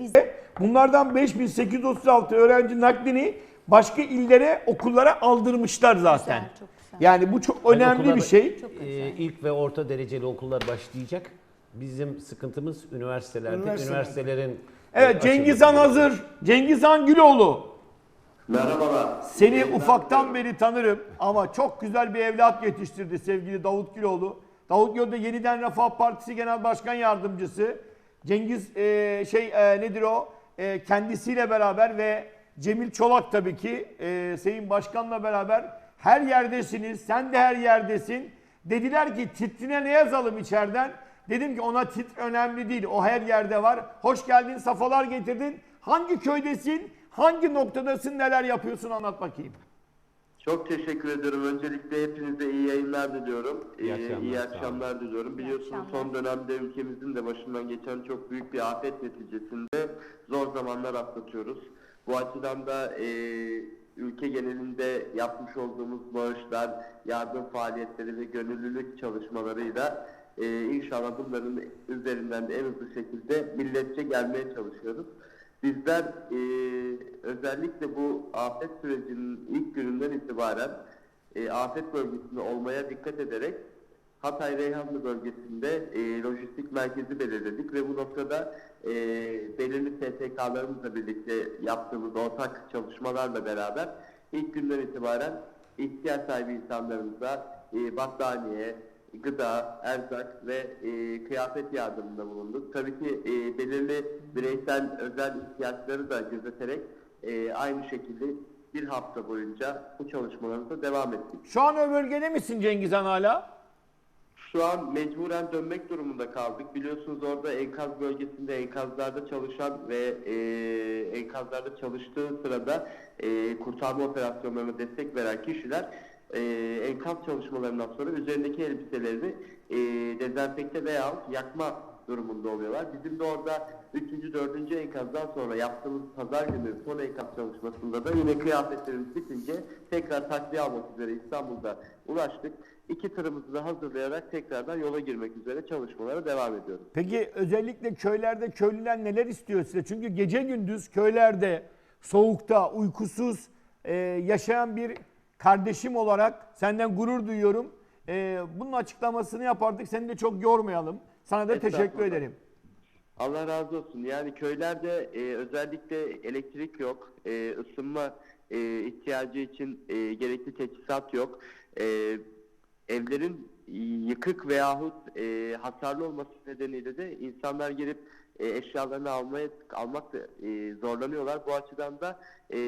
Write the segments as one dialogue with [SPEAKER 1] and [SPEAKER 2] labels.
[SPEAKER 1] Biz-
[SPEAKER 2] Bunlardan 5836 öğrenci naklini başka illere, okullara aldırmışlar zaten.
[SPEAKER 1] Güzel, çok güzel.
[SPEAKER 2] Yani bu çok
[SPEAKER 3] Hani
[SPEAKER 2] önemli
[SPEAKER 3] okullar,
[SPEAKER 2] bir şey.
[SPEAKER 1] Çok
[SPEAKER 3] e, ilk ve orta dereceli okullar başlayacak. Bizim sıkıntımız üniversitelerde.
[SPEAKER 4] Üniversiteler.
[SPEAKER 3] Üniversitelerin e,
[SPEAKER 2] Evet Cengizhan
[SPEAKER 3] açılması.
[SPEAKER 2] hazır. Cengizhan Güloğlu.
[SPEAKER 5] Merhabalar.
[SPEAKER 2] Seni ufaktan beri tanırım ama çok güzel bir evlat yetiştirdi sevgili Davut Güloğlu. Davut Güloğlu da yeniden Refah Partisi Genel Başkan Yardımcısı. Cengiz e, şey e, nedir o? E, kendisiyle beraber ve Cemil Çolak tabii ki e, Sayın Başkan'la beraber her yerdesiniz. Sen de her yerdesin. Dediler ki titrine ne yazalım içeriden? Dedim ki ona titr önemli değil. O her yerde var. Hoş geldin, safalar getirdin. Hangi köydesin? Hangi noktadasın? Neler yapıyorsun? Anlat bakayım.
[SPEAKER 5] Çok teşekkür ederim. Öncelikle hepinize iyi yayınlar diliyorum.
[SPEAKER 3] İyi
[SPEAKER 5] Ee,
[SPEAKER 3] akşamlar,
[SPEAKER 5] iyi
[SPEAKER 3] sağ olun.
[SPEAKER 5] akşamlar diliyorum. Biliyorsunuz
[SPEAKER 1] akşamlar.
[SPEAKER 5] son dönemde ülkemizin de başından geçen çok büyük bir afet neticesinde zor zamanlar atlatıyoruz. Bu açıdan da e, ülke genelinde yapmış olduğumuz bağışlar, yardım faaliyetleri ve gönüllülük çalışmalarıyla e, inşallah bunların üzerinden de en hızlı şekilde milletçe gelmeye çalışıyoruz. Bizler e, özellikle bu afet sürecinin ilk gününden itibaren e, afet bölgesinde olmaya dikkat ederek Hatay Reyhanlı bölgesinde e, lojistik merkezi belirledik ve bu noktada e, belirli STK'larımızla birlikte yaptığımız ortak çalışmalarla beraber ilk günden itibaren ihtiyaç sahibi insanlarımıza e, battaniye, gıda, erzak ve e, kıyafet yardımında bulunduk. Tabii ki e, belirli bireysel özel ihtiyaçları da gözeterek e, aynı şekilde bir hafta boyunca bu çalışmalarımıza devam ettik.
[SPEAKER 2] Şu an o bölgede misin Cengizhan hala?
[SPEAKER 5] Şu an mecburen dönmek durumunda kaldık. Biliyorsunuz orada enkaz bölgesinde enkazlarda çalışan ve e, enkazlarda çalıştığı sırada e, kurtarma operasyonlarına destek veren kişiler e, enkaz çalışmalarından sonra üzerindeki elbiselerini e, dezenfekte veya yakma durumunda oluyorlar. Bizim de orada 3. 4. enkazdan sonra yaptığımız pazar günü son enkaz çalışmasında da yine kıyafetlerimiz bitince tekrar takviye almak üzere İstanbul'da ulaştık. İki tırımızı da hazırlayarak tekrardan yola girmek üzere çalışmalara devam ediyoruz.
[SPEAKER 2] Peki özellikle köylerde köylüler neler istiyor size? Çünkü gece gündüz köylerde soğukta uykusuz e, yaşayan bir kardeşim olarak senden gurur duyuyorum. E, bunun açıklamasını yapardık. Seni de çok yormayalım. Sana da teşekkür ederim.
[SPEAKER 5] Allah razı olsun. Yani köylerde e, özellikle elektrik yok, e, ısınma e, ihtiyacı için e, gerekli teçhizat yok. E, evlerin yıkık veyahut e, hasarlı olması nedeniyle de insanlar gelip e, eşyalarını almaya almak da e, zorlanıyorlar. Bu açıdan da e,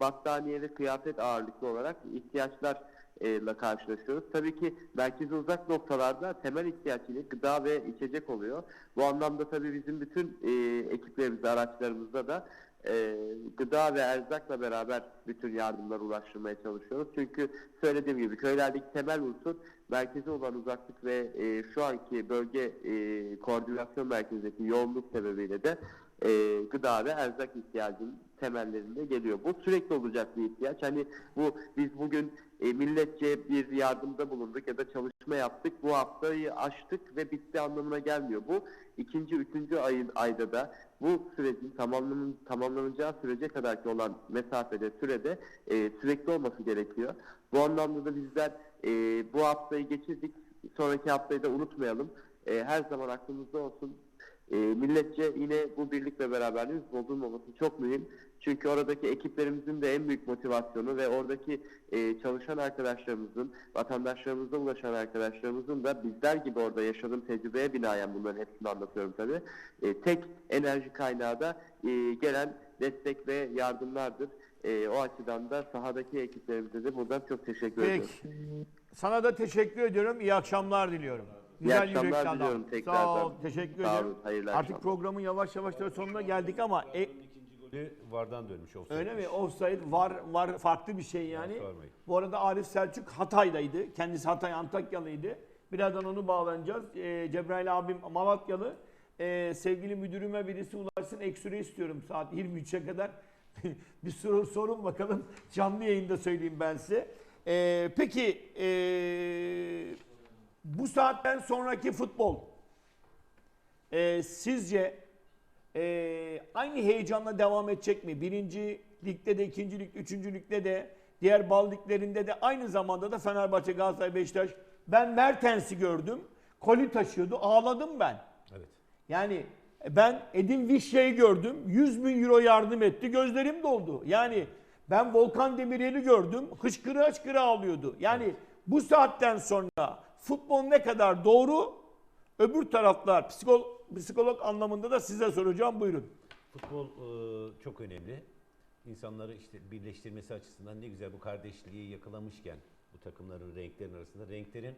[SPEAKER 5] battaniye ve kıyafet ağırlıklı olarak ihtiyaçlar ile karşılaşıyoruz. Tabii ki merkeze uzak noktalarda temel ihtiyaç yine gıda ve içecek oluyor. Bu anlamda tabii bizim bütün e, ekiplerimizde, araçlarımızda da e, gıda ve erzakla beraber bütün yardımlara ulaştırmaya çalışıyoruz. Çünkü söylediğim gibi köylerdeki temel unsur merkeze olan uzaklık ve e, şu anki bölge e, koordinasyon merkezindeki yoğunluk sebebiyle de e, gıda ve erzak ihtiyacının temellerinde geliyor. Bu sürekli olacak bir ihtiyaç. Hani bu biz bugün e, milletçe bir yardımda bulunduk ya da çalışma yaptık. Bu haftayı aştık ve bitti anlamına gelmiyor. Bu ikinci, üçüncü ayın ayda da bu sürecin tamamlanın, tamamlanacağı sürece kadar ki olan mesafede, sürede e, sürekli olması gerekiyor. Bu anlamda da bizler e, bu haftayı geçirdik. Sonraki haftayı da unutmayalım. E, her zaman aklımızda olsun. E, milletçe yine bu birlik ve beraberliğimiz bozulmaması çok mühim. Çünkü oradaki ekiplerimizin de en büyük motivasyonu ve oradaki e, çalışan arkadaşlarımızın, vatandaşlarımıza ulaşan arkadaşlarımızın da bizler gibi orada yaşadığım tecrübeye binaen bunların hepsini anlatıyorum tabii. E, tek enerji kaynağı da e, gelen destek ve yardımlardır. E, o açıdan da sahadaki ekiplerimize de buradan çok teşekkür ediyorum.
[SPEAKER 2] Peki. Sana da teşekkür ediyorum. İyi akşamlar diliyorum.
[SPEAKER 5] Akşamlar
[SPEAKER 2] yürekli adam.
[SPEAKER 5] diliyorum
[SPEAKER 2] Sağ
[SPEAKER 5] tekrardan.
[SPEAKER 2] ol. Teşekkür
[SPEAKER 5] Sağ
[SPEAKER 2] ederim.
[SPEAKER 5] olun, hayırlı
[SPEAKER 2] Artık
[SPEAKER 5] akşamlar.
[SPEAKER 2] programın yavaş yavaş da sonuna geldik ama e,
[SPEAKER 3] İkinci golü vardan dönmüş olsa.
[SPEAKER 2] Öyle mi? Offside var var farklı bir şey yani.
[SPEAKER 3] sormayın.
[SPEAKER 2] Bu arada Arif Selçuk Hatay'daydı. Kendisi Hatay Antakyalıydı. Birazdan onu bağlanacağız. Ee, Cebrail abim Malatyalı. Ee, sevgili müdürüme birisi ulaşsın. Eksüre istiyorum saat 23'e kadar. bir soru sorun bakalım. Canlı yayında söyleyeyim ben size. Ee, peki ee, bu saatten sonraki futbol ee, sizce ee, aynı heyecanla devam edecek mi? Birinci ligde de, ikinci lig, üçüncü ligde de, diğer bal liglerinde de aynı zamanda da Fenerbahçe, Galatasaray, Beşiktaş. Ben Mertens'i gördüm. Koli taşıyordu. Ağladım ben.
[SPEAKER 3] Evet.
[SPEAKER 2] Yani ben Edin Vişya'yı gördüm. 100 bin euro yardım etti. Gözlerim doldu. Yani ben Volkan Demirel'i gördüm. Hıçkıra hıçkıra ağlıyordu. Yani bu saatten sonra futbol ne kadar doğru öbür taraflar psikolog, psikolog anlamında da size soracağım. Buyurun.
[SPEAKER 3] Futbol e, çok önemli. İnsanları işte birleştirmesi açısından ne güzel bu kardeşliği yakalamışken bu takımların renklerin arasında renklerin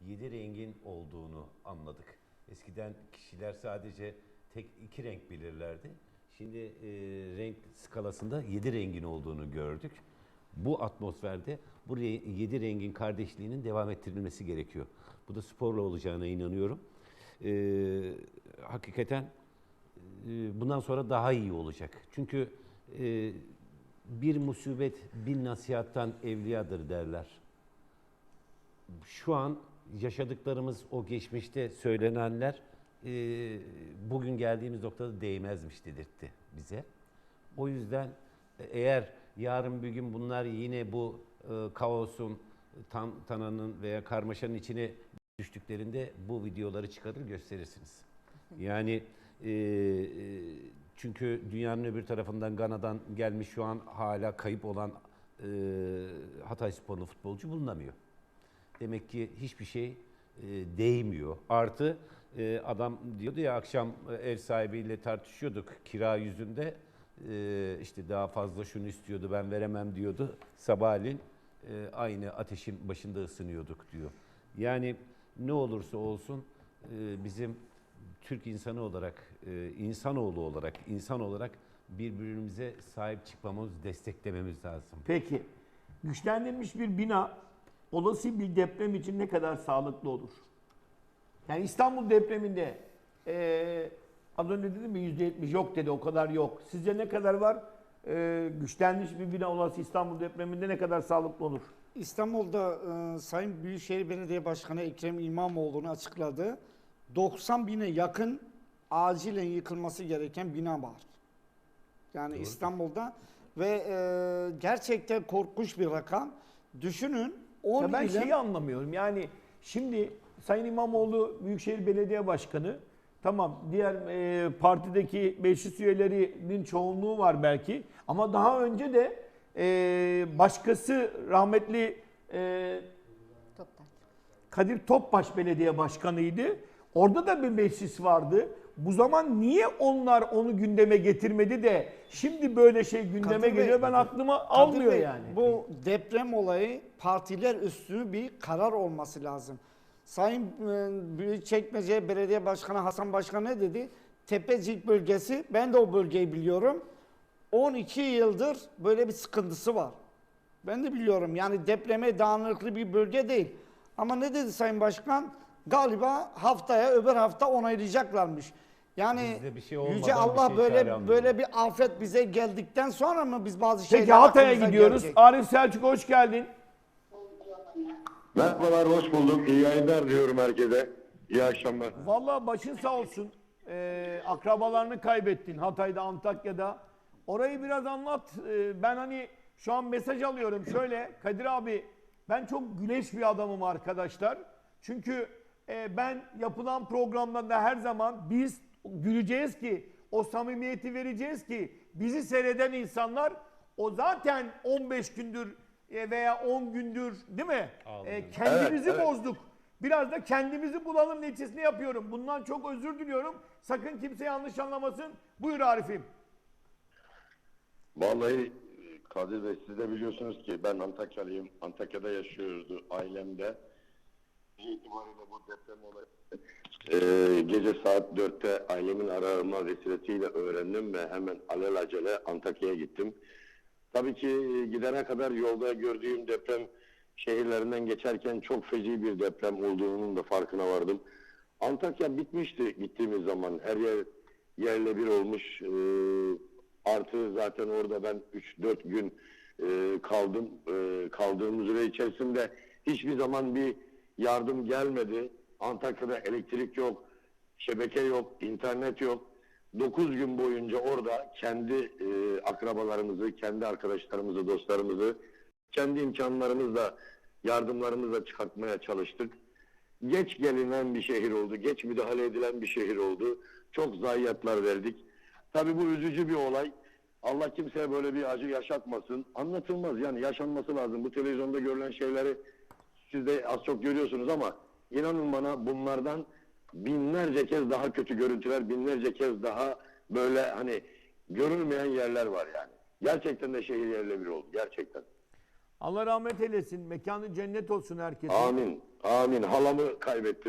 [SPEAKER 3] yedi rengin olduğunu anladık. Eskiden kişiler sadece tek iki renk belirlerdi. Şimdi e, renk skalasında yedi rengin olduğunu gördük. Bu atmosferde bu re- yedi rengin kardeşliğinin devam ettirilmesi gerekiyor. Bu da sporla olacağına inanıyorum. E, hakikaten e, bundan sonra daha iyi olacak. Çünkü e, bir musibet bin nasihattan evliyadır derler. Şu an yaşadıklarımız o geçmişte söylenenler e, bugün geldiğimiz noktada değmezmiş dedirtti bize. O yüzden e, eğer yarın bir gün bunlar yine bu e, kaosun, tam tananın veya karmaşanın içine düştüklerinde bu videoları çıkarır gösterirsiniz. Yani e, e, çünkü dünyanın öbür tarafından Gana'dan gelmiş şu an hala kayıp olan e, Hatay sporlu futbolcu bulunamıyor. Demek ki hiçbir şey e, değmiyor. Artı e, adam diyordu ya akşam e, ev sahibiyle tartışıyorduk kira yüzünde. E, işte daha fazla şunu istiyordu ben veremem diyordu. Sabahleyin e, aynı ateşin başında ısınıyorduk diyor. Yani ne olursa olsun e, bizim Türk insanı olarak, e, insanoğlu olarak, insan olarak birbirimize sahip çıkmamız, desteklememiz lazım.
[SPEAKER 2] Peki güçlendirilmiş bir bina olası bir deprem için ne kadar sağlıklı olur? Yani İstanbul depreminde eee az önce dedim mi %70 yok dedi o kadar yok. Sizce ne kadar var? Eee güçlenmiş bir bina olası İstanbul depreminde ne kadar sağlıklı olur?
[SPEAKER 4] İstanbul'da e, Sayın Büyükşehir Belediye Başkanı Ekrem İmamoğlu'nu açıkladı. 90 bine yakın acilen yıkılması gereken bina var. Yani İstanbul'da ve e, gerçekten korkunç bir rakam. Düşünün 10
[SPEAKER 2] Ya ben
[SPEAKER 4] ile
[SPEAKER 2] şeyi anlamıyorum. Yani şimdi Sayın İmamoğlu Büyükşehir Belediye Başkanı tamam diğer e, partideki meclis üyelerinin çoğunluğu var belki ama daha önce de e, başkası rahmetli e,
[SPEAKER 1] Toptaş.
[SPEAKER 2] Kadir Topbaş Belediye Başkanı'ydı. Orada da bir meclis vardı. Bu zaman niye onlar onu gündeme getirmedi de şimdi böyle şey gündeme
[SPEAKER 4] Kadir Bey,
[SPEAKER 2] geliyor ben aklıma
[SPEAKER 4] Kadir
[SPEAKER 2] almıyor
[SPEAKER 4] Bey,
[SPEAKER 2] yani.
[SPEAKER 4] Bu deprem olayı partiler üstü bir karar olması lazım. Sayın e, Büyükçekmece Belediye Başkanı Hasan Başkan ne dedi? Tepecik bölgesi, ben de o bölgeyi biliyorum. 12 yıldır böyle bir sıkıntısı var. Ben de biliyorum yani depreme dayanıklı bir bölge değil. Ama ne dedi Sayın Başkan? Galiba haftaya öbür hafta onaylayacaklarmış. Yani
[SPEAKER 3] bir şey olmadan
[SPEAKER 4] Yüce
[SPEAKER 3] bir
[SPEAKER 4] Allah
[SPEAKER 3] şey
[SPEAKER 4] böyle böyle bir afet bize geldikten sonra mı biz bazı şeyler
[SPEAKER 2] Peki Hatay'a gidiyoruz.
[SPEAKER 4] gelecek?
[SPEAKER 2] Arif Selçuk hoş geldin.
[SPEAKER 6] Merhabalar, hoş bulduk. İyi yayınlar diyorum herkese. İyi akşamlar.
[SPEAKER 2] Vallahi başın sağ olsun. Ee, akrabalarını kaybettin Hatay'da, Antakya'da. Orayı biraz anlat. Ee, ben hani şu an mesaj alıyorum. Şöyle Kadir abi ben çok güneş bir adamım arkadaşlar. Çünkü e, ben yapılan programlarda her zaman biz güleceğiz ki o samimiyeti vereceğiz ki bizi seyreden insanlar o zaten 15 gündür veya 10 gündür değil mi? E, kendimizi
[SPEAKER 6] Evet, evet.
[SPEAKER 2] bozduk. Biraz da kendimizi bulalım neticesini yapıyorum. Bundan çok özür diliyorum. Sakın kimse yanlış anlamasın. Buyur Arif'im.
[SPEAKER 6] Vallahi Kadir Bey siz de biliyorsunuz ki ben Antakyalıyım. Antakya'da yaşıyordu ailemde. Gece itibariyle bu deprem olayı Ee, gece saat 4'te ailemin arama vesilesiyle öğrendim ve hemen alelacele Antakya'ya gittim. Tabii ki gidene kadar yolda gördüğüm deprem şehirlerinden geçerken çok feci bir deprem olduğunun da farkına vardım. Antakya bitmişti gittiğimiz zaman. Her yer yerle bir olmuş. Ee, artı zaten orada ben 3-4 gün e, kaldım. E, kaldığım süre içerisinde hiçbir zaman bir yardım gelmedi. Antakya'da elektrik yok, şebeke yok, internet yok. 9 gün boyunca orada kendi e, akrabalarımızı, kendi arkadaşlarımızı, dostlarımızı kendi imkanlarımızla, yardımlarımızla çıkartmaya çalıştık. Geç gelinen bir şehir oldu, geç müdahale edilen bir şehir oldu. Çok zayiatlar verdik. Tabii bu üzücü bir olay. Allah kimseye böyle bir acı yaşatmasın. Anlatılmaz yani yaşanması lazım. Bu televizyonda görülen şeyleri siz de az çok görüyorsunuz ama inanın bana bunlardan binlerce kez daha kötü görüntüler, binlerce kez daha böyle hani görülmeyen yerler var yani. Gerçekten de şehir yerle bir oldu. Gerçekten.
[SPEAKER 2] Allah rahmet eylesin. Mekanı cennet olsun herkesin.
[SPEAKER 6] Amin. Amin. Halamı kaybettim.